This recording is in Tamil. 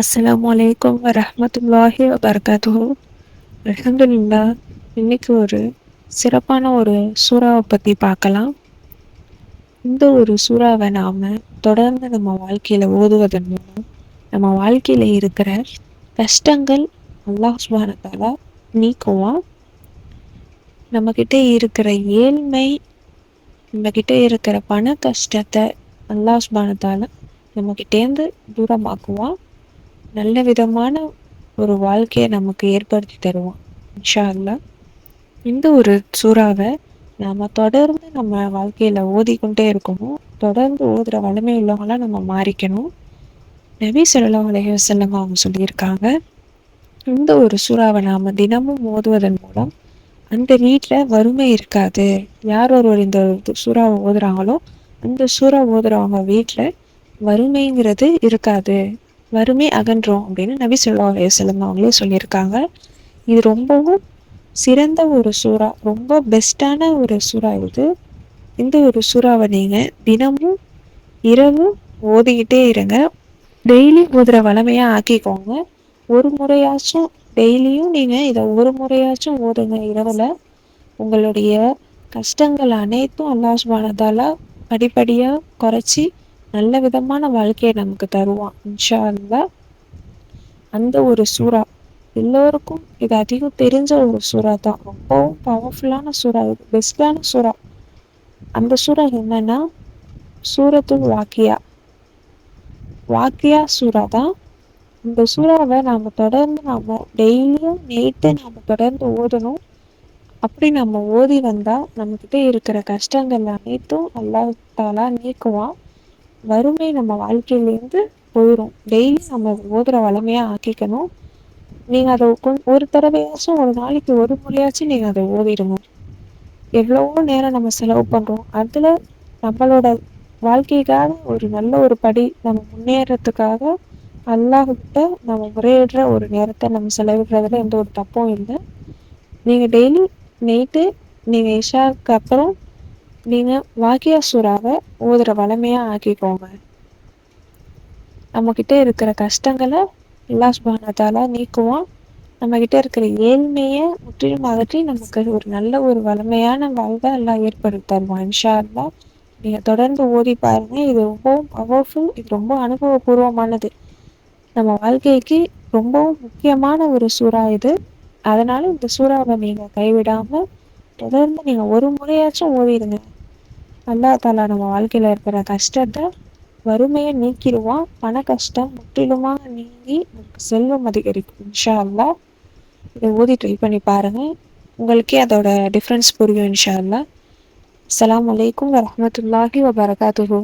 அஸ்லாம் வலைக்கம் வரமத்துல்லாஹி வபர்காத்து அல்ஹம்துலில்லா இன்னைக்கு ஒரு சிறப்பான ஒரு சூறாவை பற்றி பார்க்கலாம். இந்த ஒரு சூறாவை நாம் தொடர்ந்து நம்ம வாழ்க்கையில் ஓதுவதன் மூலம் நம்ம வாழ்க்கையில் இருக்கிற கஷ்டங்கள் அல்லாஹ் சுபானத்தால் நீக்குவான். நம்மக்கிட்ட இருக்கிற ஏழ்மை நம்மக்கிட்ட இருக்கிற பண கஷ்டத்தை அல்லாஹ் சுபானத்தால் நம்மக்கிட்டேருந்து தூரமாக்குவான். நல்ல விதமான ஒரு வாழ்க்கையை நமக்கு ஏற்படுத்தி தருவான் இன்ஷா அல்லாஹ் இந்த ஒரு சூறாவை நாம் தொடர்ந்து நம்ம வாழ்க்கையில் ஓதிக்கொண்டே இருக்கணும். தொடர்ந்து ஓதுற வலிமை உள்ளவங்களாம் நம்ம மாறிக்கணும். நபி ஸல்லல்லாஹு அலைஹி அவங்க சொல்லியிருக்காங்க இந்த ஒரு சூறாவை நாம் தினமும் ஓதுவதன் மூலம் அந்த வீட்டில் வறுமை இருக்காது. யார் ஒருவர் இந்த சூறாவை ஓதுறாங்களோ அந்த சூறா ஓதுறவங்க வீட்டில் வறுமைங்கிறது இருக்காது. வறுமை அகன்றோம் அப்படின்னு நபி ஸல்லல்லாஹு அலைஹி அவங்களே சொல்லியிருக்காங்க. இது ரொம்பவும் சிறந்த ஒரு சூறா ரொம்ப பெஸ்ட்டான ஒரு சூறா இது. இந்த ஒரு சூறாவை நீங்கள் தினமும் இரவும் ஓதிக்கிட்டே இருங்க. டெய்லி ஓதுற வளமையாக ஆக்கிக்கோங்க. ஒரு முறையாச்சும் டெய்லியும் நீங்கள் இதை ஒரு முறையாச்சும் ஓதுங்க இரவில். உங்களுடைய கஷ்டங்கள் அனைத்தும் அல்லாஹ் சுபானதால படிப்படியாக குறைச்சி நல்ல விதமான வாழ்க்கையை நமக்கு தருவான் இன்ஷா அல்லாஹ் அந்த ஒரு சூறா. எல்லோருக்கும் இது அதிகம் தெரிஞ்ச ஒரு சூறா தான். ரொம்பவும் பவர்ஃபுல்லான சூறா இது பெஸ்டான சூறா. அந்த சூறா என்னன்னா சூரத்துல் வாக்கியா. வாக்கியா சூறா தான். இந்த சூறாவை நாம் தொடர்ந்து நாம் டெய்லியும் நைட்டு நாம் தொடர்ந்து ஓதணும். அப்படி நம்ம ஓதி வந்தால் நம்மக்கிட்ட இருக்கிற கஷ்டங்கள் அனைத்தும் நல்லா தாலா நீக்குவான். வறுமை நம்ம வாழ்க்கையிலேருந்து போயிடும் டெய்லி நம்ம ஓதுற வளமையாக ஆக்கிக்கணும். நீங்கள் அதை ஒரு தடவையாச்சும் ஒரு நாளைக்கு ஒரு முறையாச்சும் நீங்கள் அதை ஓதிடுங்க எவ்வளவோ நேரம் நம்ம செலவு பண்ணுறோம் அதில் நம்மளோட வாழ்க்கைக்காக ஒரு நல்ல ஒரு படி நம்ம முன்னேறத்துக்காக அல்லாஹ்கிட்ட நம்ம முறையிடுற ஒரு நேரத்தை நம்ம செலவிடுறதுல எந்த ஒரு தப்பும் இல்லை. நீங்கள் டெய்லி நைட்டு நீங்கள் இஷாவுக்கு அப்புறம் நீங்கள் வாக்கியா சூறாவை ஓதுற வளமையாக ஆக்கிக்கோங்க. நம்மக்கிட்ட இருக்கிற கஷ்டங்களை அல்லாஹ் சுப்ஹானஹு நம்ம கிட்ட நீக்குவான். நம்மக்கிட்ட இருக்கிற ஏழ்மையை முற்றிலும் அகற்றி நமக்கு ஒரு நல்ல ஒரு வளமையான வாழ்வை எல்லாம் ஏற்படுத்தி தருவான் இன்ஷா அல்லாஹ் நீங்கள் தொடர்ந்து ஓதி பாருங்க. இது ரொம்பவும் பவர்ஃபுல் இது ரொம்ப அனுபவபூர்வமானது. நம்ம வாழ்க்கைக்கு ரொம்பவும் முக்கியமான ஒரு சூறா இது. அதனால இந்த சூறாவை நீங்கள் கைவிடாமல் தொடர்ந்து நீங்கள் ஒரு முறையாச்சும் ஓதிடுங்க. அல்லா தாலா நம்ம வாழ்க்கையில் இருக்கிற கஷ்டத்தை வறுமையை நீக்கிடுவான் பண கஷ்டம் முற்றிலுமாக நீங்கி நமக்கு செல்வம் அதிகரிக்கும். இன்ஷா அல்லா இதை ஊதி ட்ரை பண்ணி பாருங்கள் உங்களுக்கே அதோட டிஃப்ரென்ஸ் புரியும் இன்ஷா அல்லா அலாம் வலைக்கம் வரமத்துல்லாஹி வபரகாத்துஹூ.